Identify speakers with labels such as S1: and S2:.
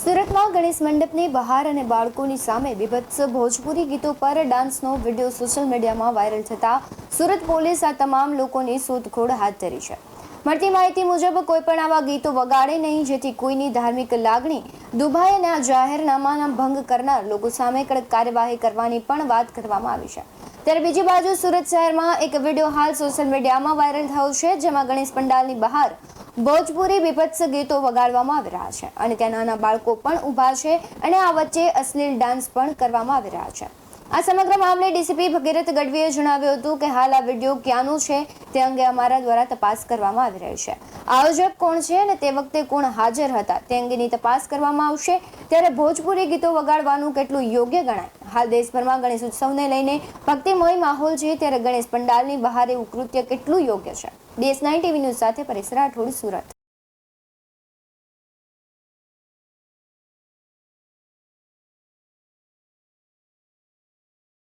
S1: સુરતમાં ગણેશ મંડપની બહાર અને બાળકોની સામે બીભત્સ ભોજપુરી ગીતો પર ડાન્સનો વીડિયો સોશિયલ મીડિયામાં વાયરલ થતા સુરત પોલીસ આ તમામ લોકોની શોધખોળ હાથ ધરી છે. મળતી માહિતી મુજબ કોઈ પણ આવા ગીતો વગાડે નહીં, જેથી કોઈની ધાર્મિક લાગણી, દુભાઈ અને આ જાહેરનામાના ભંગ કરનાર લોકો સામે કડક કાર્યવાહી કરવાની પણ વાત કરવામાં આવી છે. ત્યારે બીજી બાજુ સુરત શહેરમાં એક વીડિયો હાલ સોશિયલ મીડિયામાં વાયરલ થયો છે, જેમાં ગણેશ પંડાલની બહાર ભોજપુરી બીભત્સ ગીતો વગાડવામાં આવી રહ્યા છે. અને ત્યાં નાના બાળકો પણ ઊભા છે અને આ વચ્ચે અશ્લીલ ડાન્સ પણ કરવામાં આવી રહ્યા છે. આ સમગ્ર મામલે ડીસીપી ભગીરથ ગઢવીએ જણાવ્યું હતું કે હાલ આ વીડિયો ક્યાંનું છે તે અંગે અમારા દ્વારા તપાસ કરવામાં આવી રહી છે. આયોજક કોણ છે અને તે વખતે કોણ હાજર હતા તે અંગેની તપાસ કરવામાં આવશે. ત્યારે ભોજપુરી ગીતો વગાડવાનું કેટલું યોગ્ય ગણાય? હાલ દેશભરમાં ગણેશ ઉત્સવને લઈને ભક્તિમય માહોલ છે ત્યારે ગણેશ પંડાલની બહાર એવું કૃત્ય કેટલું યોગ્ય છે? ડીએસ નાઇન ટીવી ન્યૂઝ સાથે પરેશ રાઠોડ, સુરત.